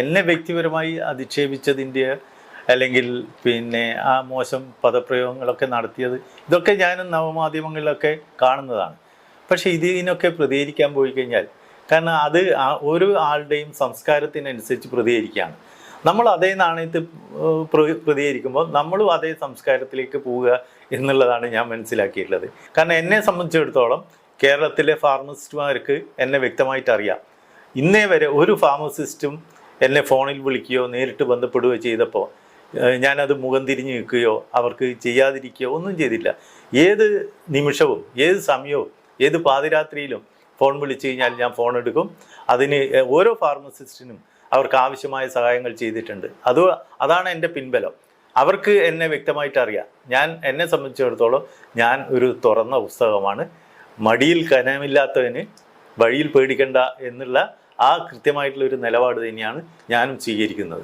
എന്നെ വ്യക്തിപരമായി അധിക്ഷേപിച്ചതിന്റെ അല്ലെങ്കിൽ പിന്നെ ആ മോശം പദപ്രയോഗങ്ങളൊക്കെ നടത്തിയത് ഇതൊക്കെ ഞാൻ നവമാധ്യമങ്ങളിലൊക്കെ കാണുന്നതാണ്. പക്ഷേ ഇതിനൊക്കെ പ്രതികരിക്കാൻ പോയി കഴിഞ്ഞാൽ കാരണം അത് ഓരോ ആളുടെയും സംസ്കാരത്തിനനുസരിച്ച് പ്രതികരിക്കുകയാണ്. നമ്മൾ അതേ നാണയത്തിൽ പ്രതികരിക്കുമ്പോൾ നമ്മളും അതേ സംസ്കാരത്തിലേക്ക് പോവുക എന്നുള്ളതാണ് ഞാൻ മനസ്സിലാക്കിയിട്ടുള്ളത്. കാരണം എന്നെ സംബന്ധിച്ചിടത്തോളം കേരളത്തിലെ ഫാർമസിസ്റ്റുമാർക്ക് എന്നെ വ്യക്തമായിട്ട് അറിയാം. ഇന്നേ വരെ ഒരു ഫാർമസിസ്റ്റും എന്നെ ഫോണിൽ വിളിക്കുകയോ നേരിട്ട് ബന്ധപ്പെടുകയോ ചെയ്തപ്പോൾ ഞാനത് മുഖം തിരിഞ്ഞ് നിൽക്കുകയോ അവർക്ക് ചെയ്യാതിരിക്കുകയോ ഒന്നും ചെയ്തില്ല. ഏത് നിമിഷവും ഏത് സമയവും ഏത് പാതിരാത്രിയിലും ഫോൺ വിളിച്ചു കഴിഞ്ഞാൽ ഞാൻ ഫോൺ എടുക്കും. അതിന് ഓരോ ഫാർമസിസ്റ്റിനും അവർക്ക് ആവശ്യമായ സഹായങ്ങൾ ചെയ്തിട്ടുണ്ട്. അത് അതാണ് എന്റെ പിൻബലം. അവർക്ക് എന്നെ വ്യക്തമായിട്ട് അറിയാം. ഞാൻ എന്നെ സംബന്ധിച്ചിടത്തോളം ഞാൻ ഒരു തുറന്ന പുസ്തകമാണ്. മടിയിൽ കനമില്ലാത്തവന് വഴിയിൽ പേടിക്കണ്ട എന്നുള്ള ആ കൃത്യമായിട്ടുള്ള ഒരു നിലപാട് തന്നെയാണ് ഞാനും സ്വീകരിക്കുന്നത്.